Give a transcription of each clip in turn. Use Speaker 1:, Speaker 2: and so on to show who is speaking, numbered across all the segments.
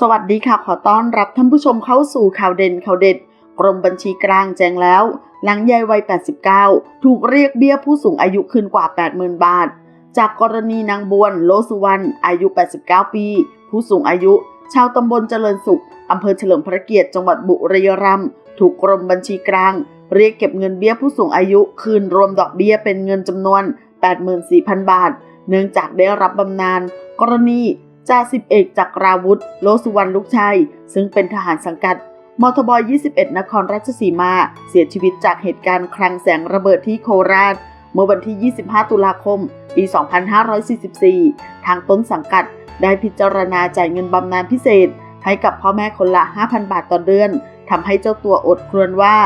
Speaker 1: สวัสดีค่ะ ขอต้อนรับท่านผู้ชมเข้าสู่ข่าวเด่นข่าวเด็ด กรมบัญชีกลางแจ้งแล้ว หลังยายวัย 89 ถูกเรียกเบี้ยผู้สูงอายุคืนกว่า 80,000 บาท จากกรณีนางบวนโลสุวรรณอายุ 89 ปี ผู้สูงอายุ ชาวตำบลเจริญสุขอำเภอเฉลิมพระเกียรติจังหวัดบุรีรัมย์ถูกกรมบัญชีกลาง เรียกเก็บเงินเบี้ยผู้สูงอายุ คืนรวมดอกเบี้ยเป็นเงินจำนวน 84,000 บาท เนื่องจากได้รับบำนาญกรณี จ่าสิบเอกจักราวุธ โลสุวรรณลูกชายซึ่งเป็นทหารสังกัดมทบ 21 นครราชสีมา เสียชีวิตจากเหตุการณ์คลังแสงระเบิดที่โคราช เมื่อวันที่ 25 ตุลาคม ปี 2544 ทางต้นสังกัดได้พิจารณาจ่ายเงินบำนาญพิเศษ ให้กับพ่อแม่คนละ 5,000 บาทต่อเดือน ทำให้เจ้าตัวอดครวญว่า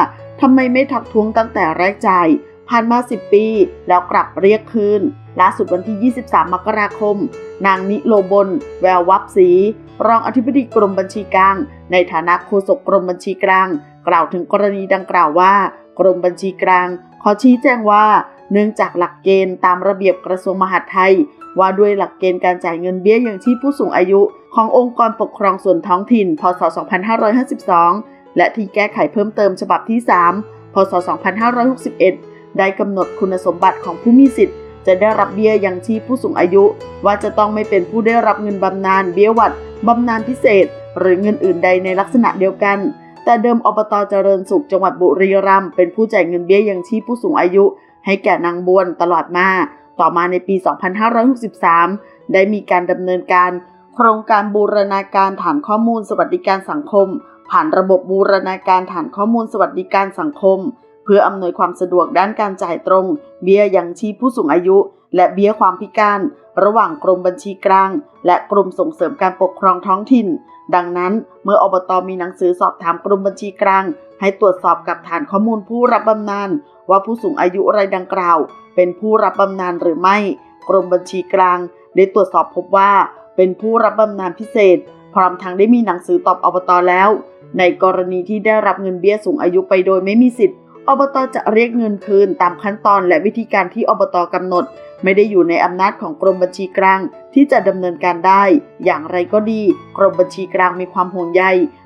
Speaker 1: ทำไมไม่ทักท้วงตั้งแต่แรกจ่ายผ่านมา 10 ปี แล้วกลับเรียกคืน ล่าสุดวันที่ 23 มกราคม นางนิโลบน แวววับศรีรองอธิบดีกรมบัญชีกลาง ในฐานะโฆษกกรมบัญชีกลาง กล่าวถึงกรณีดังกล่าวว่า กรมบัญชีกลาง ขอชี้แจงว่า เนื่องจากหลักเกณฑ์ตามระเบียบกระทรวงมหาดไทย ว่าด้วยหลักเกณฑ์การจ่ายเงินเบี้ยยังชีพผู้สูงอายุ ขององค์กรปกครองส่วนท้องถิ่น พศ 2552 และที่แก้ไขเพิ่มเติมฉบับที่ 3 พศ 2561 ได้กำหนดคุณสมบัติของผู้มีสิทธิ์ จะได้รับเบี้ยยังชีพผู้สูงอายุ ว่าจะต้องไม่เป็นผู้ได้รับเงินบำนาญเบี้ยหวัดบำนาญพิเศษ หรือเงินอื่นใดในลักษณะเดียวกัน แต่เดิมอบตเจริญสุขจังหวัดบุรีรัมย์เป็นผู้จ่ายเงินเบี้ยยังชีพผู้สูงอายุ ให้แก่นางบวนตลอดมาต่อมาในปี 2563 ได้มีการดำเนินการ โครงการบูรณาการฐานข้อมูลสวัสดิการสังคม ผ่านระบบบูรณาการฐานข้อมูลสวัสดิการสังคม พื่ออำนวยความสะดวกด้านการจ่ายตรง เบี้ยยังชีพผู้สูงอายุ และเบี้ยความพิการ ระหว่างกรมบัญชีกลาง และกรมส่งเสริมการปกครองท้องถิ่น ดังนั้น เมื่ออบตมีหนังสือสอบถามกรมบัญชีกลาง ให้ตรวจสอบกับฐานข้อมูลผู้รับบำนาญว่าผู้สูงอายุรายดังกล่าว เป็นผู้รับบำนาญหรือไม่ กรมบัญชีกลาง ได้ตรวจสอบพบว่า เป็นผู้รับบำนาญพิเศษ พร้อมทั้งได้มีหนังสือตอบอบตแล้ว ในกรณีที่ได้รับเงินเบี้ยสูงอายุไปโดยไม่มีสิทธิ์ อบตจะเรียกเงินคืนตามขั้นตอนและวิธีการที่อบตกำหนด ไม่ได้อยู่ในอำนาจของกรมบัญชีกลาง ที่จะดำเนินการได้ อย่างไรก็ดี กรมบัญชีกลางมีความห่วงใย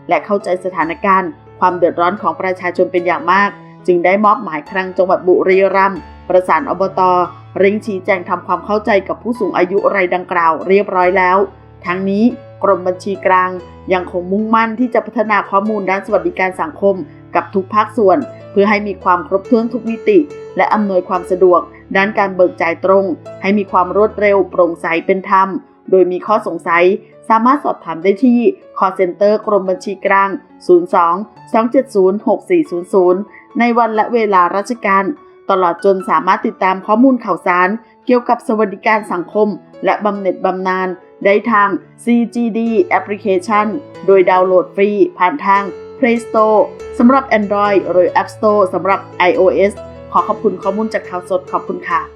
Speaker 1: และเข้าใจสถานการณ์ ความเดือดร้อนของประชาชนเป็นอย่างมาก จึงได้มอบหมายครั้งจังหวัดบุรีรัมย์ประสานอบตเร่งชี้แจงทำความเข้าใจกับผู้สูงอายุรายดังกล่าวเรียบร้อยแล้ว ทั้งนี้กรมบัญชีกลางยังคงมุ่งมั่นที่จะพัฒนาข้อมูลด้านสวัสดิการสังคม กับทุกภาคส่วน เพื่อให้มีความครบถ้วนทุกมิติ และอำนวยความสะดวก ด้านการเบิกจ่ายตรง ให้มีความรวดเร็ว โปร่งใสเป็นธรรม โดยมีข้อสงสัย สามารถสอบถามได้ที่ call center กรมบัญชีกลาง 02 270 6400 ในวันและเวลาราชการ ตลอดจนสามารถติดตามข้อมูลข่าวสาร เกี่ยวกับสวัสดิการสังคม และบำเหน็จบำนาญได้ทาง CGD Application โดยดาวน์โหลดฟรีผ่านทาง Play Store สำหรับ Android หรือ App Store สำหรับ iOS ขอขอบคุณข้อมูลจากข่าวสดขอบคุณค่ะ